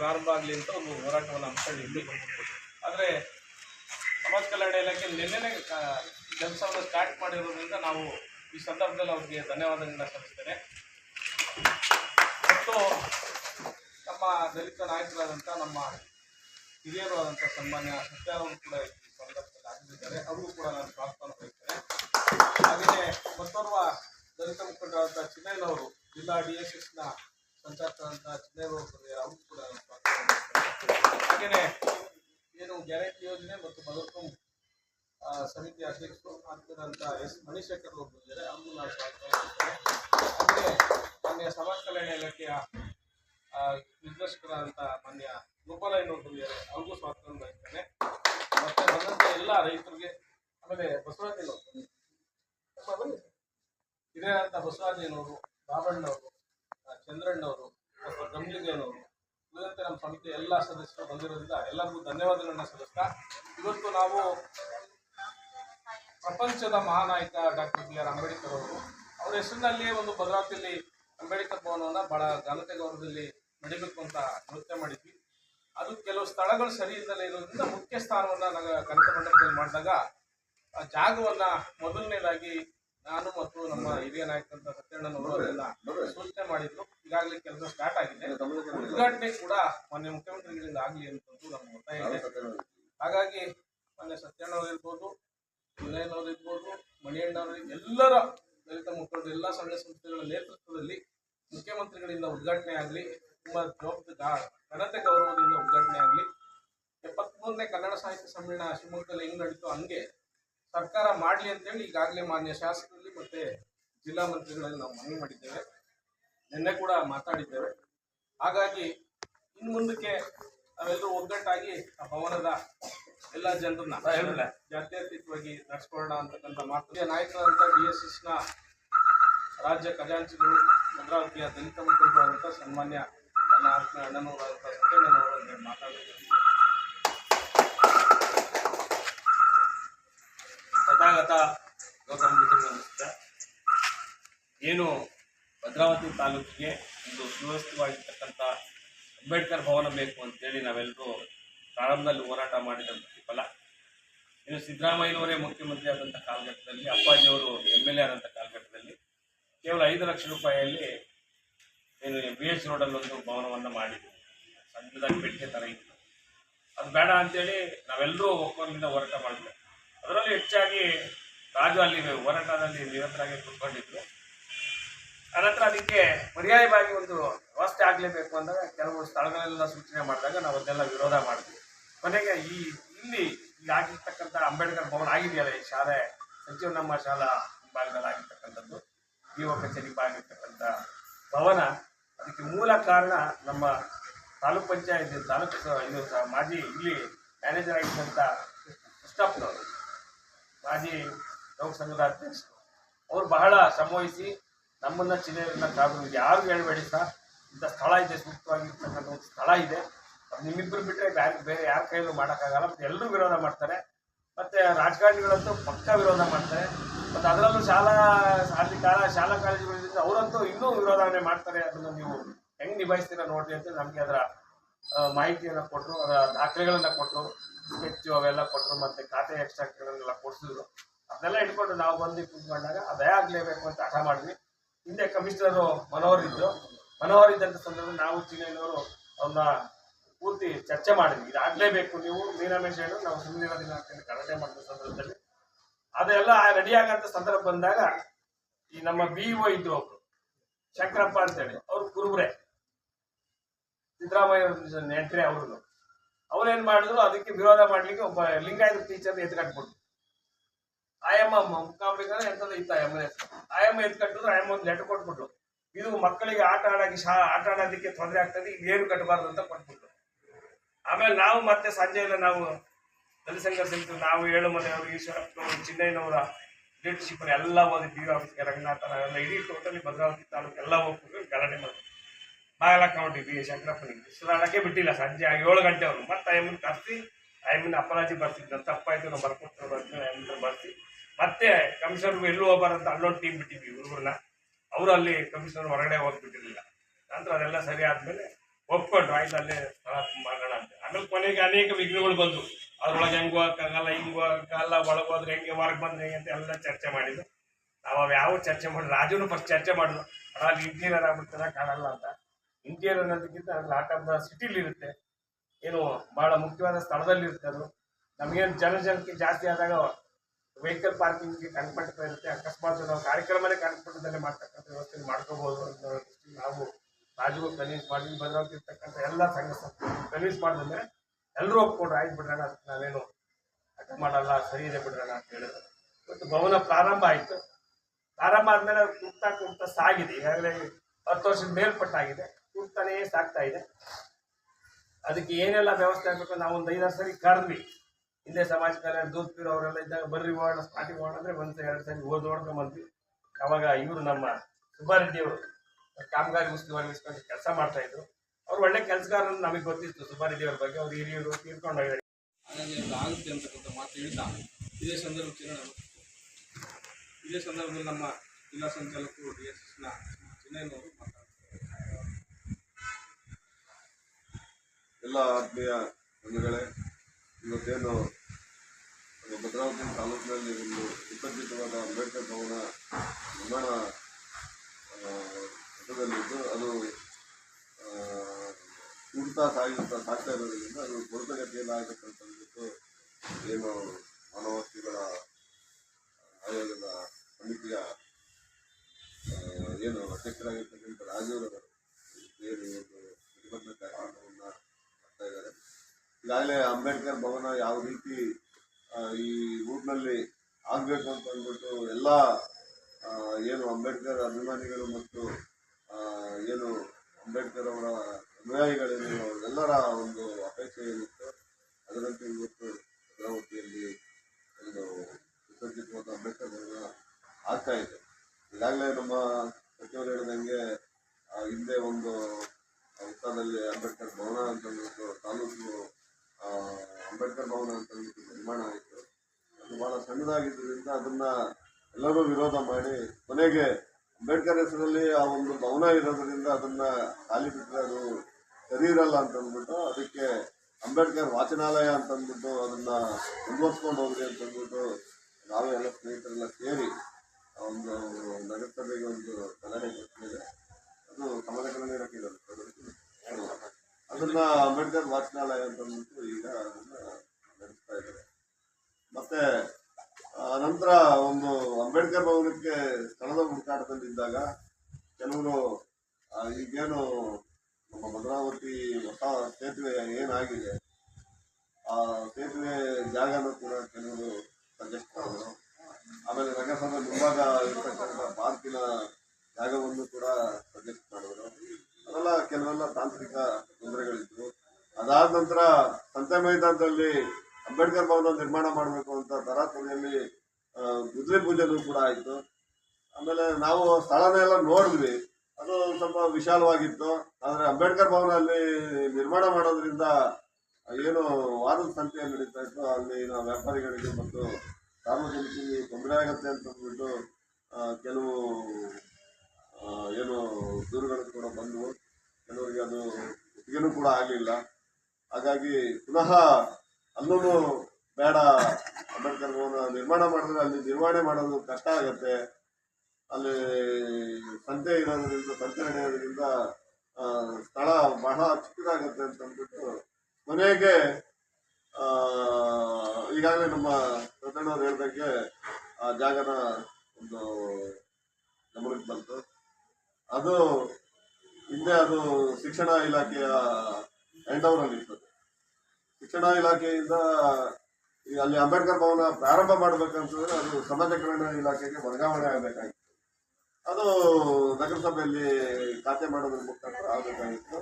ಪ್ರಾರಂಭ ಆಗಲಿ ಅಂತ ಒಂದು ಹೋರಾಟವನ್ನು ಹಮ್ಮಿಕೊಂಡಿದ್ವಿ ಆದರೆ ಸಮಾಜ ಕಲ್ಯಾಣ ಇಲಾಖೆ ನಿನ್ನೆನೇ ಕೆಲಸವನ್ನು ಸ್ಟಾರ್ಟ್ ಮಾಡಿರೋದ್ರಿಂದ ನಾವು ಈ ಸಂದರ್ಭದಲ್ಲಿ ಅವ್ರಿಗೆ ಧನ್ಯವಾದಗಳನ್ನ ಸಲ್ಲಿಸ್ತೇನೆ. ಮತ್ತು ನಮ್ಮ ದಲಿತ ನಾಯಕರಾದಂಥ ನಮ್ಮ ಹಿರಿಯರು ಆದಂಥ ಸನ್ಮಾನ್ಯ ಸತ್ಯಾರವರು ಕೂಡ ಈ ಸಂದರ್ಭದಲ್ಲಿ ಆಗಿದ್ದಾರೆ. ಅವ್ರಿಗೂ ಕೂಡ ನಾನು ಪ್ರಾರ್ಥನೆ ಬಯಸ್ತೇನೆ. ಹಾಗೆಯೇ ಮತ್ತೋರ್ವ ದಲಿತ ಮುಖಂಡರಾದಂಥ ಚಿನ್ನಯ್ಯನವರು ಜಿಲ್ಲಾ ಡಿ ಎಸ್ ಎಸ್ನ ಸಂಚಾಲಕರಾದಂಥ ಚಿನ್ನಯ್ಯನವರು ಬಂದಿದ್ದಾರೆ ಕೂಡ ಹಾಗೆಯೇ ಏನು ಗ್ಯಾರಂಟಿ ಯೋಜನೆ ಮತ್ತು ಬದುಕು ಸಮಿತಿ ಅಧ್ಯಕ್ಷರು ಆಗ್ತಿರೋಂಥ ಎಸ್ ಮಣಿಶೇಖರ್ ಅವರು ಬಂದಿದ್ದಾರೆ ಅವ್ರಿಗೂ ನಾನು ಸ್ವಾಗತವನ್ನು ಬಯಸ್ತೇನೆ ಹಾಗೆಯೇ ಮಾನ್ಯ ಸಮಾಜ ಕಲ್ಯಾಣ ಇಲಾಖೆಯ ನಿರ್ದೇಶಕರಾದಂಥ ಮಾನ್ಯ ಗೋಪಾಲಯ್ಯನವರು ಬಂದಿದ್ದಾರೆ ಅವ್ರಿಗೂ ಸ್ವಾಗತವನ್ನು ಬಯಸ್ತೇನೆ ಮತ್ತೆ ಬಂದಂಥ ಎಲ್ಲ ರೈತರಿಗೆ ಆಮೇಲೆ ಬಸವರಾಜನವರು ಹಿರಿಯರಾದಂಥ ಬಸವರಾಜನವರು ರಾಮಣ್ಣವರು ಚಂದ್ರಣ್ಣವರು ಡಾಕ್ಟರ್ ಗಂಬ್ಲಿಗೇನವರು ಉಳಿದಂತೆ ನಮ್ಮ ಸಮಿತಿಯ ಎಲ್ಲ ಸದಸ್ಯರು ಬಂದಿರೋದ್ರಿಂದ ಎಲ್ಲರಿಗೂ ಧನ್ಯವಾದಗಳನ್ನ ಸಲ್ಲಿಸ್ತಾ, ಇವತ್ತು ನಾವು ಪ್ರಪಂಚದ ಮಹಾನಾಯಕ ಡಾಕ್ಟರ್ ಬಿ ಆರ್ ಅಂಬೇಡ್ಕರ್ ಅವರು, ಅವರ ಹೆಸರಿನಲ್ಲಿಯೇ ಒಂದು ಭದ್ರಾವತಿಯಲ್ಲಿ ಅಂಬೇಡ್ಕರ್ ಭವನವನ್ನು ಬಹಳ ಘನತೆ ಗೌರವದಲ್ಲಿ ನಡಿಬೇಕು ಅಂತ ನೃತ್ಯ ಮಾಡಿದ್ವಿ. ಅದು ಕೆಲವು ಸ್ಥಳಗಳು ಸರಿ ಇಲ್ಲದೆ ಇರೋದ್ರಿಂದ ಮುಖ್ಯ ಸ್ಥಾನವನ್ನ ನಾವು ಕನಕ ಮಂಟಪದಲ್ಲಿ ಮಾಡಿದಾಗ ಆ ಜಾಗವನ್ನ ಮೊದಲನೇದಾಗಿ ನಾನು ಮತ್ತು ನಮ್ಮ ಹಿರಿಯ ನಾಯಕರಂತ ಸತ್ಯಣ್ಣನವರು ಅದನ್ನ ಸೂಚನೆ ಮಾಡಿದ್ರು. ಈಗಾಗಲೇ ಕೆಲಸ ಸ್ಟಾರ್ಟ್ ಆಗಿದೆ. ಉದ್ಘಾಟನೆ ಕೂಡ ಮೊನ್ನೆ ಮುಖ್ಯಮಂತ್ರಿಗಳಿಂದ ಆಗಲಿ ಅಂತಂದು ನಮ್ಮ ಒತ್ತಾಯ ಇದೆ. ಹಾಗಾಗಿ ಮೊನ್ನೆ ಸತ್ಯಣ್ಣವ್ರು ಇರ್ಬೋದು ವಿನಯನವರು ಇರ್ಬೋದು ಮಣಿಯಣ್ಣವರು ಎಲ್ಲರ ದಲಿತ ಮುಖಂಡರು ಎಲ್ಲ ಸಂಘ ಸಂಸ್ಥೆಗಳ ನೇತೃತ್ವದಲ್ಲಿ ಮುಖ್ಯಮಂತ್ರಿಗಳಿಂದ ಉದ್ಘಾಟನೆ ಆಗಲಿ ತುಂಬ ಜವಾಬ್ದಾರಿ ಘನತೆ ಗೌರವದಿಂದ ಉದ್ಘಾಟನೆ ಆಗಲಿ. ಎಪ್ಪತ್ಮೂರನೇ ಕನ್ನಡ ಸಾಹಿತ್ಯ ಸಮ್ಮೇಳನ ಶಿವಮೊಗ್ಗದಲ್ಲಿ ಹೆಂಗ್ ನಡೀತು ಹಂಗೆ ಸರ್ಕಾರ ಮಾಡಲಿ ಅಂತೇಳಿ ಈಗಾಗಲೇ ಮಾನ್ಯ ಶಾಸಕರಲ್ಲಿ ಮತ್ತೆ ಜಿಲ್ಲಾ ಮಂತ್ರಿಗಳಲ್ಲಿ ನಾವು ಮನವಿ ಮಾಡಿದ್ದೇವೆ. ನಿನ್ನೆ ಕೂಡ ಮಾತಾಡಿದ್ದೇವೆ. ಹಾಗಾಗಿ ಇನ್ನು ಮುಂದಕ್ಕೆ ನಾವೆಲ್ಲರೂ ಒಗ್ಗಟ್ಟಾಗಿ ಆ ಭವನದ ಎಲ್ಲ ಜನರನ್ನ ಜಾತ್ಯತೀತವಾಗಿ ನಡೆಸ್ಕೊಳ್ಳೋಣ ಅಂತಕ್ಕಂಥ ಮಾತು. ನಾಯಕರಾದಂಥ ಡಿ ಎಸ್ ಎಸ್ನ ರಾಜ್ಯ ಖಜಾಂಚಿಗಳು ಭದ್ರಾವತಿಯ ದಲಿತ ಮುಖಂಡರಾದಂಥ ಸನ್ಮಾನ್ಯ ನನ್ನ ಅಣ್ಣನವರಾದಂಥ ಸತ್ಯಣ್ಣನವರನ್ನು ಮಾತಾಡಿದ್ದಾರೆ ತಥಾಗತ ಗೌತಮ್ ಬುದ್ಧನ ಏನು ಭದ್ರಾವತಿ ತಾಲೂಕಿಗೆ ಒಂದು ಸುವ್ಯವಸ್ಥಿತವಾಗಿರ್ತಕ್ಕಂಥ ಅಂಬೇಡ್ಕರ್ ಭವನ ಬೇಕು ಅಂತೇಳಿ ನಾವೆಲ್ಲರೂ ಪ್ರಾರಂಭದಲ್ಲಿ ಹೋರಾಟ ಮಾಡಿದ ಪ್ರತಿಫಲ ಇನ್ನು ಸಿದ್ದರಾಮಯ್ಯನವರೇ ಮುಖ್ಯಮಂತ್ರಿ ಆದಂಥ ಕಾಲಘಟ್ಟದಲ್ಲಿ, ಅಪ್ಪಾಜಿಯವರು ಎಂ ಎಲ್ ಎ ಆದಂಥ ಕಾಲಘಟ್ಟದಲ್ಲಿ ಕೇವಲ ಐದು ಲಕ್ಷ ರೂಪಾಯಿಯಲ್ಲಿ ಏನು ಬಿ ಎಚ್ ರೋಡಲ್ಲಿ ಒಂದು ಭವನವನ್ನು ಮಾಡಿದ್ವಿ ಸಣ್ಣದಾಗಿ ಪೆಟ್ಟಿಗೆ ಥರ ಇತ್ತು. ಅದು ಬೇಡ ಅಂತೇಳಿ ನಾವೆಲ್ಲರೂ ಒಕ್ಕೊರಲಿಂದ ಹೋರಾಟ ಮಾಡಿದ್ವಿ ಅದರಲ್ಲಿ ಹೆಚ್ಚಾಗಿ ರಾಜು ಅಲ್ಲಿ ಹೋರಾಟದಲ್ಲಿ ನಿರಂತರಾಗಿ ಕೂತ್ಕೊಂಡಿದ್ರು. ಅನಂತರ ಅದಕ್ಕೆ ಪರ್ಯಾಯವಾಗಿ ಒಂದು ವ್ಯವಸ್ಥೆ ಆಗಲೇಬೇಕು ಅಂದಾಗ ಕೆಲವು ಸ್ಥಳಗಳೆಲ್ಲ ಸೂಚನೆ ಮಾಡಿದಾಗ ನಾವು ಅದನ್ನೆಲ್ಲ ವಿರೋಧ ಮಾಡಿದ್ವಿ ಕೊನೆಗೆ ಈ ಇಲ್ಲಿ ಇಲ್ಲಿ ಆಗಿರ್ತಕ್ಕಂಥ ಅಂಬೇಡ್ಕರ್ ಭವನ ಆಗಿದೆಯಲ್ಲ ಈ ಶಾಲೆ? ಸಂಜೀವನಮ್ಮ ಶಾಲಾ ಭಾಗದಲ್ಲಿ ಆಗಿರ್ತಕ್ಕಂಥದ್ದು ಜೀವ ಕಚೇರಿ ಆಗಿರ್ತಕ್ಕಂಥ ಭವನ. ಅದಕ್ಕೆ ಮೂಲ ಕಾರಣ ನಮ್ಮ ತಾಲೂಕ್ ಪಂಚಾಯತ್, ತಾಲೂಕು ಇದು ಮಾಜಿ ಇಲ್ಲಿ ಮ್ಯಾನೇಜರ್ ಆಗಿದ್ದಂಥ ಕೃಷ್ಣಪ್ಪನವರು ಮಾಜಿ ಲೋಕ ಸಂಘದ ಅಧ್ಯಕ್ಷರು. ಅವರು ಬಹಳ ಶ್ರಮವಹಿಸಿ ನಮ್ಮನ್ನ ಚಿಹ್ನೆಯನ್ನ ಕಾದು ಯಾರು ಹೇಳಬೇಡಿ ಸರ್. ಇಂಥ ಸ್ಥಳ ಇದೆ, ಸೂಕ್ತವಾಗಿರ್ತಕ್ಕಂಥ ಒಂದು ಸ್ಥಳ ಇದೆ. ಅದು ನಿಮ್ಮಿಬ್ಬರು ಬಿಟ್ಟರೆ ಬೇರೆ ಬೇರೆ ಯಾರ ಕೈಯಲ್ಲೂ ಮಾಡೋಕ್ಕಾಗಲ್ಲ. ಮತ್ತು ಎಲ್ಲರೂ ವಿರೋಧ ಮಾಡ್ತಾರೆ. ಮತ್ತೆ ರಾಜಕಾರಣಿಗಳಂತೂ ಪಕ್ಕ ವಿರೋಧ ಮಾಡ್ತಾರೆ. ಮತ್ತು ಅದರಲ್ಲೂ ಶಾಲಾ, ಅಲ್ಲಿ ಕಾಲ, ಶಾಲಾ ಕಾಲೇಜುಗಳಿಂದ ಅವರಂತೂ ಇನ್ನೂ ವಿರೋಧನೆ ಮಾಡ್ತಾರೆ. ಅದನ್ನು ನೀವು ಹೆಂಗ್ ನಿಭಾಯಿಸ್ತೀರ ನೋಡ್ರಿ ಅಂತ ನಮಗೆ ಅದರ ಮಾಹಿತಿಯನ್ನ ಕೊಟ್ಟರು ಅದರ ದಾಖಲೆಗಳನ್ನು ಕೊಟ್ಟರು ಸ್ಕೆಚ್ಚು ಅವೆಲ್ಲ ಕೊಟ್ಟರು ಮತ್ತೆ ಖಾತೆ ಎಕ್ಸ್ಟ್ರಾಕ್ಟ್ಗಳನ್ನೆಲ್ಲ ಕೊಡಿಸಿದ್ರು. ಅದೆಲ್ಲ ಇಟ್ಕೊಂಡು ನಾವು ಬಂದು ಕೂತ್ಕೊಂಡಾಗ, ಅದೇ ಆಗ್ಲೇಬೇಕು ಅಂತ ಹಠ ಮಾಡಿದ್ವಿ. ಹಿಂದೆ ಕಮಿಷನರು ಮನೋಹರ್ ಇದ್ರು. ಮನೋಹರ್ ಇದ್ದಂಥ ಸಂದರ್ಭದಲ್ಲಿ ನಾವು ಚಿನ್ನಯ್ಯನವರು ಅವ್ರನ್ನ ಪೂರ್ತಿ ಚರ್ಚೆ ಮಾಡಿದ್ವಿ. ಇದಾಗಲೇಬೇಕು ನೀವು ಮೀನಾಮೇಶ ಹೇಳು, ನಾವು ಸುಮ್ಮನೆ ಅಂತ ಗಲಾಟೆ ಮಾಡಿದ ಸಂದರ್ಭದಲ್ಲಿ. ಅದೆಲ್ಲ ರೆಡಿ ಆಗಂತ ಸಂದರ್ಭ ಬಂದಾಗ, ಈ ನಮ್ಮ ಬಿ ಒ ಇದ್ರು ಒಬ್ರು, ಶಂಕರಪ್ಪ ಅಂತೇಳಿ, ಅವ್ರು ಕುರುಬ್ರೆ. ಸಿದ್ದರಾಮಯ್ಯ ನೆಂಟ್ರೆ ಅವ್ರನ್ನು ಅವ್ರೇನ್ ಮಾಡಿದ್ರು? ಅದಕ್ಕೆ ವಿರೋಧ ಮಾಡ್ಲಿಕ್ಕೆ ಒಬ್ಬ ಲಿಂಗಾಯತ ಟೀಚರ್ ಎತ್ಕಟ್ಬಿಟ್ರು. ಆಯಮ್ಮ ಮುಖಾಂಬಿಗಾರ ಎಂತದ ಇತ್ತ ಆಯಮ್ಮನ ಹೆಸರು. ಆಯಮ್ಮ ಎತ್ಕಟ್ಟಿದ್ರು, ಆಯಮ್ಮ ಒಂದು ಲೆಟರ್ ಕೊಟ್ಬಿಟ್ರು. ಇದು ಮಕ್ಕಳಿಗೆ ಆಟ ಆಡಕ್ಕೆ ಶಾ, ಆಟ ಆಡೋದಕ್ಕೆ ತೊಂದರೆ ಆಗ್ತದೆ ಏನು ಕಟ್ಟಬಾರ್ದು ಅಂತ ಕೊಟ್ಬಿಟ್ರು. ಆಮೇಲೆ ನಾವು ಮತ್ತೆ ಸಂಜೆ ಎಲ್ಲ ನಾವು ದಲಿತ ಸಮಿತಿ ನಾವು ಏಳು ಮನೆಯವರು ಈಶ್ವರಪ್ಪನವರು ಚಿನ್ನಯ್ಯನವರ ಲೀಡರ್ಶಿಪ್ ಎಲ್ಲ ಓದಿ ಬಿ ಆಫೀಸ್ಗೆ, ರಂಗನಾಥ ಎಲ್ಲ ಇಡೀ ಟೋಟಲಿ ಭದ್ರಾವತಿ ತಾಲೂಕು ಎಲ್ಲ ಹೋಗ್ಬಿಟ್ಟು ಗಲಾಟೆ ಮಾಡಿದ್ವಿ ಬಾಗಲ ಕೌಂಟಿದ್ವಿ ಶಂಕರಪ್ಪನಿಗೆ. ಸುಧಾರಣಕ್ಕೆ ಬಿಟ್ಟಿಲ್ಲ, ಸಂಜೆ ಏಳು ಗಂಟೆ ಅವರು. ಮತ್ತೆ ಐಮನ್ ಕರ್ಸಿ ಐಮನ್ ಅಪರಾಜಿ ಬರ್ತಿದ್ದಂತ ತಪ್ಪಾಯ್ತು ನಾವು ಬರ್ಕೊಡ್ತಾರೆ ಬರ್ತೀವಿ ಐಮನ್ ಬರ್ತಿ ಮತ್ತೆ ಕಮಿಷನರ್ ಎಲ್ಲೂ ಹೋಗ್ಬಾರಂತ ಅಲ್ಲೊಂದು ಟೀಮ್ ಬಿಟ್ಟಿದ್ವಿ ಹುಡುಗರನ್ನ ಅವರು ಅಲ್ಲಿ ಕಮಿಷನರ್ ಹೊರಗಡೆ ಹೋಗ್ಬಿಟ್ಟಿರಲಿಲ್ಲ. ನಂತರ ಅದೆಲ್ಲ ಸರಿ ಆದಮೇಲೆ ಒಪ್ಕೊಂಡು ಆಯ್ತು, ಅಲ್ಲೇ ಮಾಡೋಣ ಅಂತ. ಆಮೇಲೆ ಕೊನೆಗೆ ಅನೇಕ ವಿಘ್ನಗಳು ಬಂದು ಅದ್ರೊಳಗೆ ಹೆಂಗ್ ಹೋಗಕ್ಕಾಗಲ್ಲ ಹಿಂಗೆ ಹೋಗಕ್ಕಾಗಲ್ಲ ಒಳಗೆ ಹೋದ್ರೆ ಹೆಂಗೆ, ಹೊರಗೆ ಬಂದ್ರೆ ಹೆಂಗೆ ಅಂತ ಎಲ್ಲ ಚರ್ಚೆ ಮಾಡಿದ್ರು. ನಾವು ಯಾವ ಚರ್ಚೆ ಮಾಡಿದ್ರು ರಾಜುನು ಫಸ್ಟ್ ಚರ್ಚೆ ಮಾಡಿದ್ರು ಅದ್ರಲ್ಲಿ ಇಂಟೀರಿಯರ್ ಆಗ್ಬಿಡ್ತದ ಕಾಣಲ್ಲ ಅಂತ. ಇಂಟೀರಿಯರ್ ಅನ್ನೋದಕ್ಕಿಂತ ಲಾಟ್ ಆಫ್ ದ ಸಿಟಿಲಿ ಇರುತ್ತೆ. ಏನು ಬಹಳ ಮುಖ್ಯವಾದ ಸ್ಥಳದಲ್ಲಿ ಇರುತ್ತೆ ಅದು. ನಮಗೇನು ಜನಸಂಖ್ಯೆ ಜಾಸ್ತಿ ಆದಾಗ ವೆಹಿಕಲ್ ಪಾರ್ಕಿಂಗ್ಗೆ ಕನ್ಪಟ್ಟ ಇರುತ್ತೆ. ಅಕಸ್ಮಾತ್ ನಾವು ಕಾರ್ಯಕ್ರಮನೇ ಕನ್ಪಟ್ಟದಲ್ಲಿ ಮಾಡ್ತಕ್ಕಂಥ ವ್ಯವಸ್ಥೆ ಮಾಡ್ಕೋಬಹುದು ಅನ್ನೋ ನಾವು ರಾಜು ಕನ್ವಿನ್ಸ್ ಮಾಡಿ ಭದ್ರಾವತಿ ಇರ್ತಕ್ಕಂಥ ಎಲ್ಲ ಸಂಘ ಕನ್ವಿನ್ಸ್ ಮಾಡಿದ್ರೆ ಎಲ್ಲರೂ ಒಪ್ಕೊಂಡ್ರೆ, ಆಯ್ತು ಬಿಡೋಣ ಅದಕ್ಕೆ ನಾವೇನು ಅಡ್ಡ ಮಾಡಲ್ಲ, ಸರಿ ಇದೆ ಬಿಡ್ರಣ ಅಂತ ಹೇಳಿದ್ರು. ಇವತ್ತು ಭವನ ಪ್ರಾರಂಭ ಆಯಿತು. ಪ್ರಾರಂಭ ಆದಮೇಲೆ ಕುಗ್ತಾ ಕುಂತ ಸಾಗಿದೆ. ಈಗಾಗಲೇ ಹತ್ತು ವರ್ಷದ ಮೇಲ್ಪಟ್ಟಾಗಿದೆ. ಕುಗ್ತಾನೇ ಸಾಕ್ತಾ ಇದೆ. ಅದಕ್ಕೆ ಏನೆಲ್ಲ ವ್ಯವಸ್ಥೆ ಆಗಬೇಕು ನಾವು ಒಂದು ಐದಾರು ಸರಿ ಕರೆದ್ವಿ. ಹಿಂದೆ ಸಮಾಜ ಕಲ್ಯಾಣ ದೂತ್ಪೀರ್ ಅವರೆಲ್ಲ ಇದ್ದಾಗ ಬರ್ರಿ ಹೋಗೋಣ ಸ್ಪಾಟಿ ಹೋಗೋಣ ಅಂದ್ರೆ ಒಂದು ಎರಡು ಸರಿ ಓದ್ ನೋಡ್ಕೊಂಬಂದ್ವಿ ಅವಾಗ ಇವರು ನಮ್ಮ ಸುಬ್ಬಾರೆಡ್ಡಿ ಅವರು ಕಾಮಗಾರಿ ಉಸ್ತುವಾರಿ ಇಸ್ಕೊಂಡು ಕೆಲಸ ಮಾಡ್ತಾ ಇದ್ರು. ಅವ್ರು ಒಳ್ಳೆ ಕೆಲಸಗಾರರು ನಮಗೆ ಗೊತ್ತಿತ್ತು ಸುಬ್ಬಾರೆಡ್ಡಿ ಅವ್ರ ಬಗ್ಗೆ. ಅವ್ರು ಹಿರಿಯರು ತೀರ್ಕೊಂಡೋಗಿದ್ದಾರೆ ಹಾಗಾಗಿ ಆಗುತ್ತೆ ಅಂತಕ್ಕಂಥ ಮಾತು ಹೇಳ್ತಾ ಇದೇ ನಾನು ಇದೇ ಸಂದರ್ಭದಲ್ಲಿ ನಮ್ಮ ಜಿಲ್ಲಾ ಸಂಚಾಲಕರು ಡಿ ಎಸ್ ಎಸ್ನ ಚಿನ್ನಯ್ಯನವರು ಎಲ್ಲ ಆತ್ಮೀಯ ಬಂಧುಗಳೇ, ಇವತ್ತೇನು ಭದ್ರಾವತಿ ತಾಲೂಕಿನಲ್ಲಿ ಒಂದು ಸುಸಜ್ಜಿತವಾದ ಅಂಬೇಡ್ಕರ್ ಭವನ ನಿರ್ಮಾಣ ಹಂತದಲ್ಲಿದ್ದು ಅದು ಕೂಡ್ತಾ ಸಾಗಿಸ್ತಾ ಸಾಗ್ತಾ ಇರೋದ್ರಿಂದ ಅದು ತ್ವರಿತಗತಿಯಲ್ಲಿ ಆಗಬೇಕಂತಂದ್ಬಿಟ್ಟು ಏನು ಮಾನವಸ್ತಿಗಳ ಆಯೋಗದ ಸಮಿತಿಯ ಏನು ಅಧ್ಯಕ್ಷರಾಗಿರ್ತಕ್ಕಂಥ ರಾಜೀವ್ರವರು ಏನು ಒಂದು ಪ್ರತಿಭಟನಾ ಕಾರ್ಯಕ್ರಮವನ್ನು ಮಾಡ್ತಾ ಇದ್ದಾರೆ. ಈಗಾಗಲೇ ಅಂಬೇಡ್ಕರ್ ಭವನ ಯಾವ ರೀತಿ ಈ ಊರಿನಲ್ಲಿ ಆಗಬೇಕು ಅಂತ ಅಂದ್ಬಿಟ್ಟು ಎಲ್ಲ ಏನು ಅಂಬೇಡ್ಕರ್ ಅಭಿಮಾನಿಗಳು ಮತ್ತು ಏನು ಅಂಬೇಡ್ಕರ್ ಅವರ ಅನುಯಾಯಿಗಳೇನು ಎಲ್ಲರ ಒಂದು ಅಪೇಕ್ಷೆ ಏನಿತ್ತು ಅದರಂತೆ ಇವತ್ತು ಭದ್ರಾವತಿಯಲ್ಲಿ ಒಂದು ಸುಸಜ್ಜಿತವಾದ ಅಂಬೇಡ್ಕರ್ ಭವನ ಆಗ್ತಾ ಇದೆ. ಈಗಾಗಲೇ ನಮ್ಮ ಸಚಿವರು ಹೇಳಿದಂಗೆ ಹಿಂದೆ ಒಂದು ಉತ್ತರದಲ್ಲಿ ಅಂಬೇಡ್ಕರ್ ಭವನ ಅಂತ ಅಂದ್ಬಿಟ್ಟು ತಾಲೂಕು ಅಂಬೇಡ್ಕರ್ ಭವನ ಅಂತ ನಿರ್ಮಾಣ ಆಯಿತು. ಅದು ಬಹಳ ಸಣ್ಣದಾಗಿದ್ದರಿಂದ ಅದನ್ನ ಎಲ್ಲರೂ ವಿರೋಧ ಮಾಡಿ ಕೊನೆಗೆ ಅಂಬೇಡ್ಕರ್ ಹೆಸರಲ್ಲಿ ಆ ಒಂದು ಭವನ ಇರೋದ್ರಿಂದ ಅದನ್ನ ಖಾಲಿ ಬಿಟ್ಟರೆ ಅದು ಸರಿ ಇರಲ್ಲ ಅಂತ ಅಂದ್ಬಿಟ್ಟು ಅದಕ್ಕೆ ಅಂಬೇಡ್ಕರ್ ವಾಚನಾಲಯ ಅಂತ ಅಂದ್ಬಿಟ್ಟು ಅದನ್ನ ಮುಂದುವರ್ಸ್ಕೊಂಡು ಹೋಗ್ರಿ ಅಂತ ಅಂದ್ಬಿಟ್ಟು ನಾವೇ ಎಲ್ಲ ಸ್ನೇಹಿತರೆಲ್ಲ ಸೇರಿ ಒಂದು ನಗರಸಭೆಗೆ ಒಂದು ಅದನ್ನ ಅಂಬೇಡ್ಕರ್ ವಾಚನಾಲಯ ಅಂತ ಅಂದ್ಬಿಟ್ಟು ಈಗ ಅದನ್ನ ನಡೆಸ್ತಾ ಇದ್ದಾರೆ. ಮತ್ತೆ ನಂತರ ಒಂದು ಅಂಬೇಡ್ಕರ್ ಭವನಕ್ಕೆ ಸ್ಥಳದ ಹುಡುಕಾಟದಲ್ಲಿದ್ದಾಗ ಕೆಲವರು ಈಗೇನು ನಮ್ಮ ಭದ್ರಾವತಿ ಹೊಸ ಸೇತುವೆ ಏನಾಗಿದೆ, ಆ ಸೇತುವೆ ಜಾಗನೂ ಕೂಡ ಕೆಲವರು ಸಜೆಸ್ಟ್ ಮಾಡಿದ್ರು. ಆಮೇಲೆ ನಗರಸಭೆ ಮುಂಭಾಗ ಇರ್ತಕ್ಕಂಥ ಪಾರ್ಕಿನ ಜಾಗವನ್ನು ಕೂಡ ಸಜೆಸ್ಟ್ ಮಾಡಿದ್ರು. ಅದೆಲ್ಲ ಕೆಲವೆಲ್ಲ ತಾಂತ್ರಿಕ ತೊಂದರೆಗಳಿದ್ವು. ಅದಾದ ನಂತರ ಸಂತೆ ಮೈದಾನದಲ್ಲಿ ಅಂಬೇಡ್ಕರ್ ಭವನ ನಿರ್ಮಾಣ ಮಾಡಬೇಕು ಅಂತ ತರಾತುರಿಯಲ್ಲಿ ಗುದ್ರಿ ಪೂಜೆನೂ ಕೂಡ ಆಯಿತು. ಆಮೇಲೆ ನಾವು ಸ್ಥಳನ ಎಲ್ಲ ನೋಡಿದ್ವಿ. ಅದು ಸ್ವಲ್ಪ ವಿಶಾಲವಾಗಿತ್ತು. ಆದರೆ ಅಂಬೇಡ್ಕರ್ ಭವನ ಅಲ್ಲಿ ನಿರ್ಮಾಣ ಮಾಡೋದ್ರಿಂದ ಏನು ವಾರದ ಸಂತೆ ನಡೀತಾ ಇತ್ತು, ಅಲ್ಲಿ ವ್ಯಾಪಾರಿಗಳಿಗೆ ಮತ್ತು ಸಾರ್ವಜನಿಕರಿಗೆ ತೊಂದರೆ ಆಗುತ್ತೆ ಅಂತ ಅಂದ್ಬಿಟ್ಟು ಕೆಲವು ಏನು ದೂರುಗಳು ಕೂಡ ಬಂದವು ಕೆಲವರಿಗೆ ಅದು ಒಪ್ಪಿಗೆನೂ ಕೂಡ ಆಗಲಿಲ್ಲ. ಹಾಗಾಗಿ ಪುನಃ ಅಲ್ಲೂ ಬೇಡ, ಅಂಬೇಡ್ಕರ್ ಭವನ ನಿರ್ಮಾಣ ಮಾಡಿದ್ರೆ ಅಲ್ಲಿ ನಿರ್ವಹಣೆ ಮಾಡೋದು ಕಷ್ಟ ಆಗುತ್ತೆ. ಅಲ್ಲಿ ಸಂತೆ ಇರೋದ್ರಿಂದ, ಸಂತೆ ನಡೆಯೋದ್ರಿಂದ ಸ್ಥಳ ಬಹಳ ಚಿಕ್ಕದಾಗುತ್ತೆ ಅಂತ ಅಂದ್ಬಿಟ್ಟು ಕೊನೆಗೆ ಈಗಾಗಲೇ ನಮ್ಮ ಪ್ರಧಾನವ್ರು ಹೇಳ್ದಂಗೆ ಆ ಜಾಗನ ಒಂದು ಗಮನಕ್ಕೆ ಬಂತು. ಅದು ಹಿಂದೆ ಅದು ಶಿಕ್ಷಣ ಇಲಾಖೆಯ ಇತ್ತು ಶಿಕ್ಷಣ ಇಲಾಖೆಯಿಂದ ಅಲ್ಲಿ ಅಂಬೇಡ್ಕರ್ ಭವನ ಪ್ರಾರಂಭ ಮಾಡ್ಬೇಕಂತಂದ್ರೆ ಅದು ಸಮಾಜ ಕಲ್ಯಾಣ ಇಲಾಖೆಗೆ ವರ್ಗಾವಣೆ ಆಗಬೇಕಾಗಿತ್ತು. ಅದು ನಗರಸಭೆಯಲ್ಲಿ ಖಾತೆ ಮಾಡೋದ್ರ ಮುಖಾಂತರ ಆಗಬೇಕಾಗಿತ್ತು.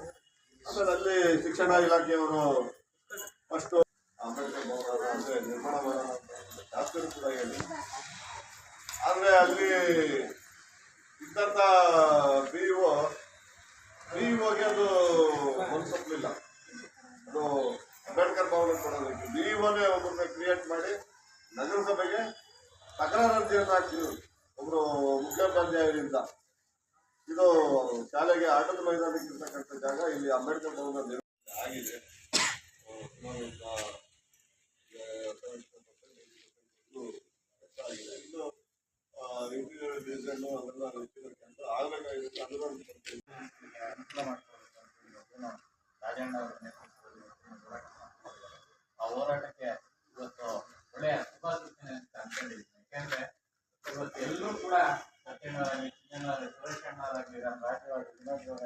ಆಮೇಲೆ ಅಲ್ಲಿ ಶಿಕ್ಷಣ ಇಲಾಖೆಯವರು ಫಸ್ಟ್ ಅಂಬೇಡ್ಕರ್ ಭವನ ಅಂದ್ರೆ ನಿರ್ಮಾಣ ಶಾಸಕರು ಕೂಡ ಹೇಳಿ. ಆದ್ರೆ ಅಲ್ಲಿ ಇದ್ದಂತ ಬಿ ಇಒ ಬಿ ಇಒಗೆ ಅದು ಮನಸ್ಸೊಪ್ಪಲಿಲ್ಲ ಅದು ಅಂಬೇಡ್ಕರ್ ಭವನ ಕೊಡೋದಕ್ಕೆ ಬಿ ಇಒನೇ ಒಬ್ಬರನ್ನ ಕ್ರಿಯೇಟ್ ಮಾಡಿ ನಗರಸಭೆಗೆ ತಕರಾರು ಅರ್ಜಿಯನ್ನು ಹಾಕ್ತಿದ್ರು ಒಬ್ರು ಮುಖ್ಯೋಪಾಧ್ಯಾಯರಿಂದ ಇದು ಶಾಲೆಗೆ ಆಟದ ಮೈದಾನಕ್ಕೆ ಇರ್ತಕ್ಕಂಥ ಜಾಗ ಇಲ್ಲಿ ಅಂಬೇಡ್ಕರ್ ಭವನ ನಿರ್ಮಾಣ ಆಗಿದೆ ಆ, ಸುಮಾರು ಒಂದು, ಆ, ಇದು ಕೆಲಸ ಆಗಿದೆ ಇದು ಇಂಟೀರಿಯರ್ ಡಿಸೈನ್ ಅವೆಲ್ಲ ರೀತಿಯಲ್ಲಿರ್ತಕ್ಕಂಥ ಆಗ್ಬೇಕಾಗಿರುತ್ತೆ ಅನುದಾನ ಕೊಡ್ತೀವಿ. ಅನುಕೂಲ ಮಾಡಿಕೊಡ್ಬೇಕು ಅಂತ ಹೇಳಿ ನಾವು ರಾಜಣ್ಣ ಅವರ ನೇತೃತ್ವದಲ್ಲಿ. ಆ ಹೋರಾಟಕ್ಕೆ ಇವತ್ತು ಒಳ್ಳೆಯ ಶುಭ ಸೂಚನೆ ಅಂತ ಅನ್ಕೊಂಡಿದ್ದೀನಿ ಯಾಕೆಂದ್ರೆ ಇವತ್ತು ಎಲ್ಲರೂ ಕೂಡ ಸತ್ಯನಾರಾಯಣ ಚಿನ್ನನಾರಾಯಣ ಸುರೇಶಣ್ಣರಾಗಲಿ ನಮ್ಮ ನಿಜವಾಗ್ಲೂ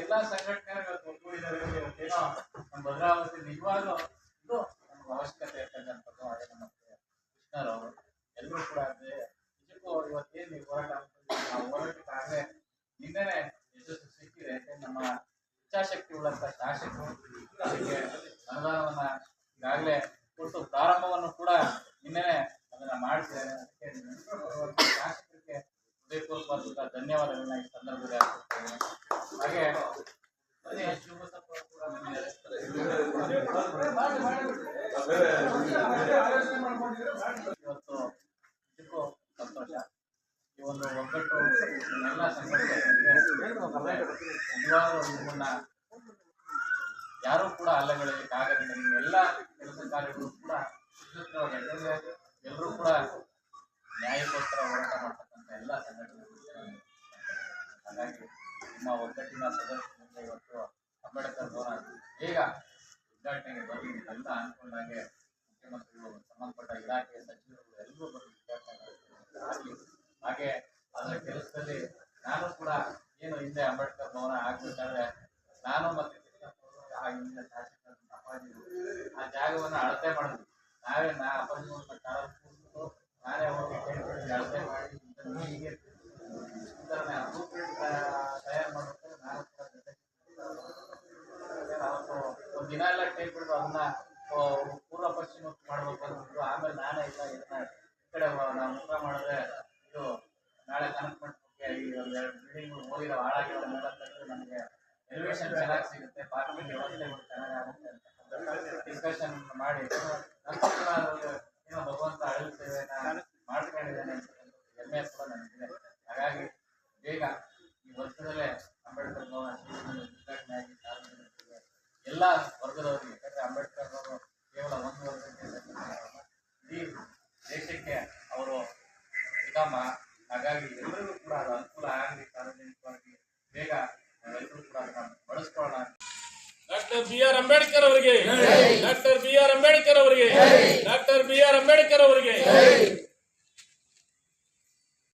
ಎಲ್ಲಾ ಸಂಘಟನೆಗಳು ಒಗ್ಗೂಡಿದ್ದಾರೆ ನಮ್ಮ ಭದ್ರಾವತಿ ನಿಜವಾಗ್ಲೂ ಇದು ನಮ್ಗೆ ಅವಶ್ಯಕತೆ ಇರ್ತಕ್ಕಂಥದ್ದು ಹಾಗೆ ನಮ್ಮ ಕೃಷ್ಣರವರು ಎಲ್ಲರೂ ಕೂಡ ಅದೇ ಇವತ್ತೇನು ಈ ಹೋರಾಟ ಆ ಹೋರಾಟಕ್ಕಾಗಲೇ ನಿನ್ನೆನೆ ಯಶಸ್ಸು ಸಿಕ್ಕಿದೆ ನಮ್ಮ ಇಚ್ಛಾಶಕ್ತಿ ಉಳ್ಳಂತ ಶಾಸಕರು ಅದಕ್ಕೆ ಅನುದಾನವನ್ನ ಈಗಾಗಲೇ ಕೊಟ್ಟು ಪ್ರಾರಂಭವನ್ನು ಕೂಡ ನಿನ್ನೆನೆ ಅದನ್ನ ಮಾಡಿಸಿದ್ದಾರೆ ಅದಕ್ಕೆ ಶಾಸಕರಿಗೆ ಹೃದಯಪೂರ್ವಕ ಧನ್ಯವಾದಗಳನ್ನ ಈ ಸಂದರ್ಭದಲ್ಲಿ ಹಾಗೆ ಕೂಡ ಬಂದಿದ್ದಾರೆ. ಇವತ್ತು ನಿಜಕ್ಕೂ ಸಂತೋಷ ಈ ಒಂದು ಒಗ್ಗಟ್ಟು ಎಲ್ಲ ನಿಮ್ಮನ್ನ ಯಾರೂ ಕೂಡ ಅಲ್ಲಗಳಲ್ಲಿ ಆಗದಿಲ್ಲ ಎಲ್ಲ ಕೆಲಸ ಕಾರ್ಯಗಳು ಕೂಡ ಯಾಕಂದ್ರೆ ಎಲ್ಲರೂ ಕೂಡ ನ್ಯಾಯಕ್ಕೋಸ್ಕರ ಹೋರಾಟ ಮಾಡ್ತಕ್ಕಂಥ ಎಲ್ಲ ಸಂಘಟನೆಗಳು ಹಾಗಾಗಿ ನಿಮ್ಮ ಒಗ್ಗಟ್ಟಿನ ಸದಸ್ಯರಿಂದ ಇವತ್ತು ಅಂಬೇಡ್ಕರ್ ಭವನ ಬೇಗ ಉದ್ಘಾಟನೆಗೆ ಬರಲಿ ಎಲ್ಲ ಅನ್ಕೊಂಡಾಗೆ ಮುಖ್ಯಮಂತ್ರಿಗಳು ಸಂಬಂಧಪಟ್ಟ ಇಲಾಖೆ ಸಚಿವರು ಎಲ್ಲರೂ ಬರಲಿ ಉದ್ಘಾಟನೆ ಹಾಗೆ ಅದರ ಕೆಲಸದಲ್ಲಿ ನಾನು ಕೂಡ ಏನು ಹಿಂದೆ ಅಂಬೇಡ್ಕರ್ ಭವನ ಆಗ್ಬೇಕಾದ್ರೆ ನಾನು ಮತ್ತೆ ಹಿಂದಿನ ಶಾಸಕರು ಅಪ್ಪಾಜಿ ಆ ಜಾಗವನ್ನ ಅಳತೆ ಮಾಡಿದ್ವಿ. ನಾವೇ ನಾ ಅಪ್ಪಾಜಿ ಅಂತ ಕಾರಲ್ಲಿ ನಾನೇ ಹೋಗಿ ಅಳತೆ ಮಾಡಿ ಹೀಗೆ ತಯಾರು ಮಾಡ್ಬೇಕಾದ್ರೆ ನಾನು ಕೂಡ ಅವತ್ತು ಒಂದು ದಿನ ಎಲ್ಲ ಟೈಪ್ ಬಿಡ್ದು ಅದನ್ನ ಪೂರ್ವ ಪಶ್ಚಿಮ ಮಾಡ್ಬೇಕು ಅಂದ್ಬಿಟ್ಟು ಆಮೇಲೆ ನಾನೇ ಇಲ್ಲ ಇದನ್ನ ಈ ಕಡೆ ನಾವು ಮುಖ ಮಾಡಿದ್ರೆ ಇದು ನಾಳೆ ಕನಕ ಮಂಟಪಕ್ಕೆ ಈ ಒಂದ್ ಎರಡು ಬಿಲ್ಡಿಂಗ್ ಹಾಳಾಗಿದೆ ತೆಗೆದು ನಮಗೆ ಎಲಿವೇಶನ್ ಚೆನ್ನಾಗಿ ಸಿಗುತ್ತೆ ಪಾರ್ಕಿಂಗ್ ವ್ಯವಸ್ಥೆ ಚೆನ್ನಾಗಾಗುತ್ತೆ ಅಂತ ಡಿಸ್ಕಷನ್ ಮಾಡಿ ನಂತರ ಏನೋ ಭಗವಂತ ಅಳಿಲ್ ಸೇವೆನ ಮಾಡ್ಕೊಂಡಿದ್ದಾನೆ ಹೆಮ್ಮೆ ಕೂಡ ನನಗಿದೆ ಹಾಗಾಗಿ ಬೇಗ ಈ ವರ್ಷದಲ್ಲೇ ಅಂಬೇಡ್ಕರ್ ಭವನ ಉದ್ಘಾಟನೆ ಆಗಿ ಎಲ್ಲ ವರ್ಗದವರಿಗೆ, ಯಾಕಂದ್ರೆ ಅಂಬೇಡ್ಕರ್ ಅವರು ಕೇವಲ ಒಂದು ವರ್ಗಕ್ಕೆ ಸೇರಿದವರಲ್ಲ. ಇಡೀ ದೇಶಕ್ಕೆ ಅವರು ಉತ್ತಮ ಹಾಗಾಗಿ ಎಲ್ಲರಿಗೂ ಕೂಡ ಅದು ಅನುಕೂಲ ಆಗಲಿ ಸಾರ್ವಜನಿಕವಾಗಿ ಬೇಗ ನಾವೆಲ್ಲರೂ ಕೂಡ ಅದನ್ನ ಬಳಸ್ಕೊಳ್ಳೋಣ ಅಂತ ಡಾಕ್ಟರ್ ಬಿ ಆರ್ ಅಂಬೇಡ್ಕರ್ ಅವರಿಗೆ ಡಾಕ್ಟರ್ ಬಿ ಆರ್ ಅಂಬೇಡ್ಕರ್ ಅವರಿಗೆ ಡಾಕ್ಟರ್ ಬಿ ಆರ್ ಅಂಬೇಡ್ಕರ್ ಅವರಿಗೆ